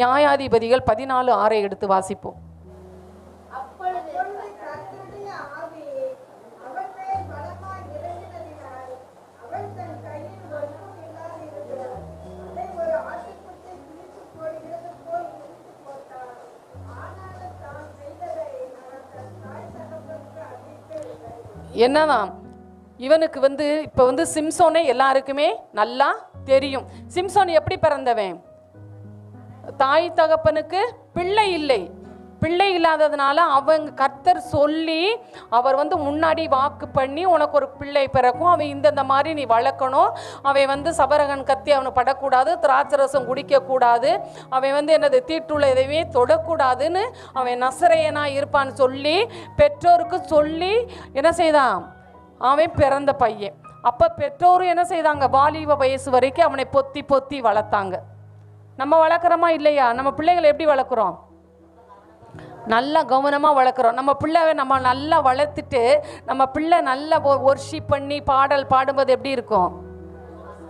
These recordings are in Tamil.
நியாயாதிபதிகள் பதினாலு ஆறை எடுத்து வாசிப்போம். என்னதான்? இவனுக்கு வந்து இப்போ வந்து சிம்சோனை எல்லாருக்குமே நல்லா தெரியும். சிம்சோன் எப்படி பிறந்தவன்? தாய் தகப்பனுக்கு பிள்ளை இல்லை. பிள்ளை இல்லாததுனால அவங்க கர்த்தர் சொல்லி அவர் வந்து முன்னாடி வாக்கு பண்ணி உனக்கு ஒரு பிள்ளை பிறக்கும் அவன் இந்தந்த மாதிரி நீ வளர்க்கணும். அவன் வந்து சபரகன் கத்தி அவனை படக்கூடாது திராட்சரசம் குடிக்கக்கூடாது. அவன் வந்து என்னது தீட்டுள்ள எதையுமே தொடக்கூடாதுன்னு அவன் நசரையனாக இருப்பான்னு சொல்லி பெற்றோருக்கு சொல்லி என்ன செய்தான்? அவன் பிறந்த பையன். அப்போ பெற்றோரும் என்ன செய்தாங்க? வாலிப வயசு வரைக்கும் அவனை பொத்தி பொத்தி வளர்த்தாங்க. நம்ம வளர்க்குறோமா இல்லையா? நம்ம பிள்ளைகளை எப்படி வளர்க்குறோம்? நல்லா கவனமாக வளர்க்குறோம். நம்ம பிள்ளைவை நம்ம நல்லா வளர்த்துட்டு நம்ம பிள்ளை நல்லா ஒர்ஷிப் பண்ணி பாடல் பாடும்போது எப்படி இருக்கும்?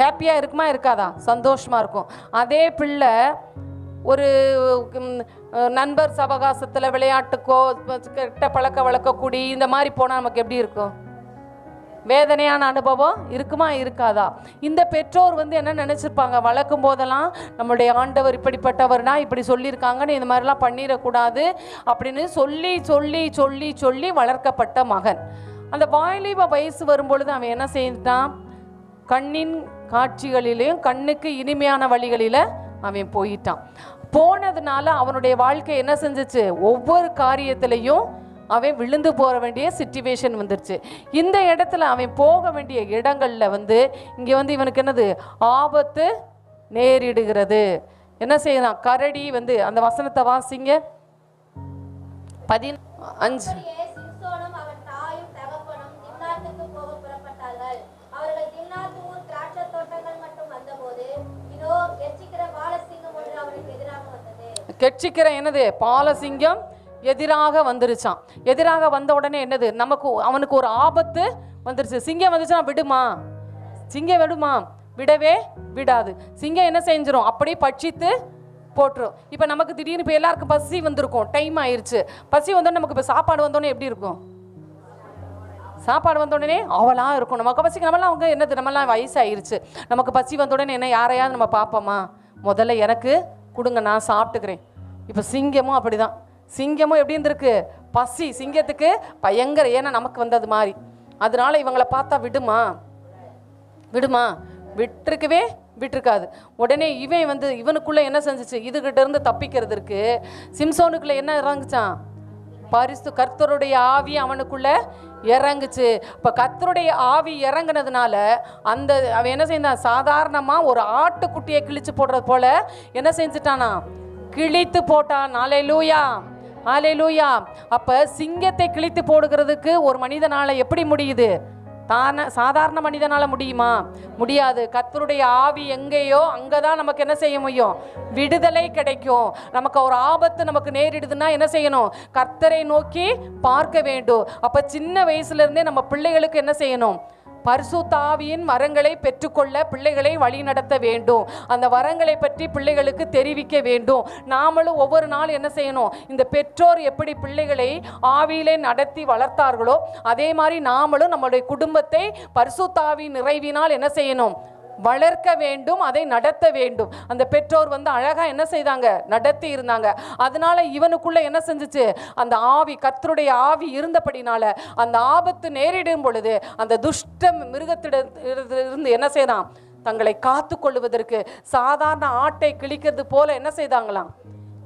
ஹாப்பியாக இருக்குமா இருக்காதா? சந்தோஷமாக இருக்கும். அதே பிள்ளை ஒரு நண்பர் சவகாசத்தில் விளையாட்டுக்கோ கெட்ட பழக்க வழக்கக்கூடி இந்த மாதிரி போனால் நமக்கு எப்படி இருக்கும்? வேதனையான அனுபவம் இருக்குமா இருக்காதா? இந்த பெற்றோர் வந்து என்ன நினச்சிருப்பாங்க? வளர்க்கும் போதெல்லாம் நம்மளுடைய ஆண்டவர் இப்படிப்பட்டவர்னா இப்படி சொல்லியிருக்காங்கன்னு இந்த மாதிரிலாம் பண்ணிடக்கூடாது அப்படின்னு சொல்லி சொல்லி சொல்லி சொல்லி வளர்க்கப்பட்ட மகன். அந்த வாலிப வயசு வரும்பொழுது அவன் என்ன செய்தான் கண்ணின் காட்சிகளிலையும் கண்ணுக்கு இனிமையான வழிகளில் அவன் போயிட்டான். போனதுனால அவனுடைய வாழ்க்கை என்ன செஞ்சிச்சு? ஒவ்வொரு காரியத்திலையும் அவன் விழுந்து போக வேண்டிய சுச்சுவேஷன் வந்துருச்சு. இந்த இடத்துல அவன் போக வேண்டிய இடங்கள்ல வந்து இங்கே வந்து இவனுக்கு என்னது? ஆபத்து நேரிடுகிறது. என்ன செய்யலாம் கரடி வந்து அந்த வசனத்தை வாசிங்க. பதின் அஞ்சு கெட்சிக்கிற என்னது? பாலசிங்கம் எதிராக வந்துருச்சான். எதிராக வந்த உடனே என்னது? நமக்கு அவனுக்கு ஒரு ஆபத்து வந்துருச்சு. சிங்கம் வந்துச்சுன்னா விடுமா. சிங்கம் விடுமா? விடவே விடாது. சிங்கம் என்ன செஞ்சிடும் அப்படியே பட்சித்து போட்டுரும். இப்போ நமக்கு திடீர்னு இப்போ எல்லாருக்கும் பசி வந்திருக்கும். டைம் ஆயிடுச்சு பசி வந்தோடனே நமக்கு இப்போ சாப்பாடு வந்தோடனே எப்படி இருக்கும்? சாப்பாடு வந்த உடனே அவளாக இருக்கும் நமக்கு பசிக்கு நம்மளாம் அவங்க என்னது? நம்மலாம் வயசாயிருச்சு. நமக்கு பசி வந்த உடனே என்ன யாரையாவது நம்ம பார்ப்போமா முதல்ல எனக்கு கொடுங்க நான் சாப்பிட்டுக்கிறேன். இப்போ சிங்கமும் அப்படிதான். சிங்கமும் எப்படி இருந்திருக்கு? பசி சிங்கத்துக்கு பயங்கர ஏன்னா நமக்கு வந்தது மாதிரி. அதனால இவங்கள பார்த்தா விடுமா? விடுமா? விட்டுருக்கவே விட்டுருக்காது. உடனே இவன் வந்து இவனுக்குள்ள என்ன செஞ்சுச்சு? இதுகிட்ட இருந்து தப்பிக்கிறதுக்கு சிம்சோனுக்குள்ள என்ன இறங்குச்சான்? பரிசு கர்த்தருடைய ஆவி அவனுக்குள்ள இறங்குச்சு. இப்போ கர்த்தருடைய ஆவி இறங்குனதுனால அந்த அவன் என்ன செய்தான்? சாதாரணமாக ஒரு ஆட்டுக்குட்டியை கிழிச்சு போடுறது போல என்ன செஞ்சுட்டானா? கிழித்து போட்டான். நாளை லூயா ஆலே லூயா அப்போ சிங்கத்தை கிழித்து போடுகிறதுக்கு ஒரு மனிதனால எப்படி முடியுது? தான சாதாரண மனிதனால முடியுமா? முடியாது. கத்தருடைய ஆவி எங்கேயோ அங்கே தான் நமக்கு என்ன செய்ய முடியும்? விடுதலை கிடைக்கும். நமக்கு ஒரு ஆபத்து நமக்கு நேரிடுதுன்னா என்ன செய்யணும்? கர்த்தரை நோக்கி பார்க்க வேண்டும். அப்போ சின்ன வயசுல இருந்தே நம்ம பிள்ளைகளுக்கு என்ன செய்யணும்? பரிசுத்தாவியின் வரங்களை பெற்றுக்கொள்ள பிள்ளைகளை வழிநடத்த வேண்டும். அந்த வரங்களை பற்றி பிள்ளைகளுக்கு தெரிவிக்க வேண்டும். நாமளும் ஒவ்வொரு நாள் என்ன செய்யணும்? இந்த பெற்றோர் எப்படி பிள்ளைகளை ஆவியிலே நடத்தி வளர்த்தார்களோ அதே மாதிரி நாமளும் நம்மளுடைய குடும்பத்தை பரிசுத்தாவி நிறைவினால் என்ன செய்யணும்? வளர்க்க வேண்டும் அதை நடத்த வேண்டும். அந்த பெற்றோர் வந்து அழகா என்ன செய்தாங்க? நடத்தி இருந்தாங்க. அதனால இவனுக்குள்ள என்ன செஞ்சுச்சு? அந்த ஆவி கத்தருடைய ஆவி இருந்தபடினால அந்த ஆபத்து நேரிடும் பொழுது அந்த துஷ்ட மிருகத்திடத்திலிருந்து என்ன செய்தான்? தங்களை காத்து கொள்வதற்கு சாதாரண ஆட்டை கிழிக்கிறது போல என்ன செய்தாங்களாம்?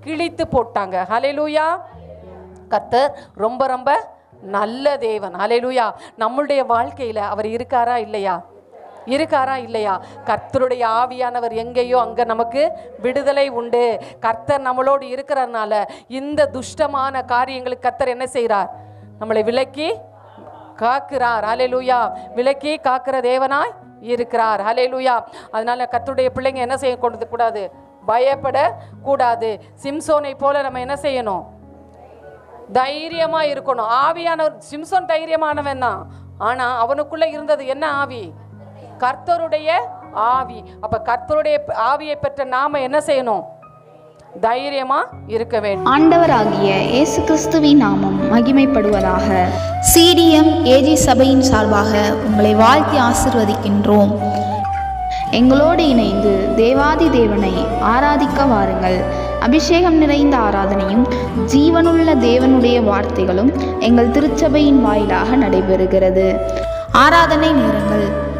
கிழித்து போட்டாங்க. ஹலெலூயா கத்தர் ரொம்ப ரொம்ப நல்ல தேவன். ஹalleluya. நம்மளுடைய வாழ்க்கையில அவர் இருக்காரா? இல்லையா? இருக்காரா இல்லையா? கர்த்தருடைய ஆவியானவர் எங்கேயோ அங்க நமக்கு விடுதலை உண்டு. கர்த்தர் நம்மளோடு இருக்கிறதுனால இந்த துஷ்டமான காரியங்களுக்கு கர்த்தர் என்ன செய்கிறார் நம்மளை விலக்கி காக்கிறார். லூயா விலக்கி காக்கிற தேவனாய் இருக்கிறார். ஹalleluya அதனால கத்துடைய பிள்ளைங்க என்ன செய்ய கொண்டு கூடாது பயப்பட கூடாது. சிம்சோனை போல நம்ம என்ன செய்யணும்? தைரியமா இருக்கணும். ஆவியானவர் சிம்சோன் தைரியமானவன் தான். ஆனா அவனுக்குள்ள இருந்தது என்ன ஆவி? கர்த்தருடைய ஆவி. அப்ப கர்த்தருடைய ஆவியை பெற்ற நாம என்ன செய்யணும்? தைரியமா இருக்க வேண்டும். ஆண்டவராகிய இயேசு கிறிஸ்துவின் நாமம் மகிமைப்படுவதாக. சிடிஎம் ஏஜி சபையின் சார்பாக உங்களை வாழ்த்தி ஆசிர்வதிக்கின்றோம். எங்களோடு இணைந்து தேவாதி தேவனை ஆராதிக்க வாருங்கள். அபிஷேகம் நிறைந்த ஆராதனையும் ஜீவனுள்ள தேவனுடைய வார்த்தைகளும் எங்கள் திருச்சபையின் வாயிலாக நடைபெறுகிறது. ஆராதனை நேரங்கள்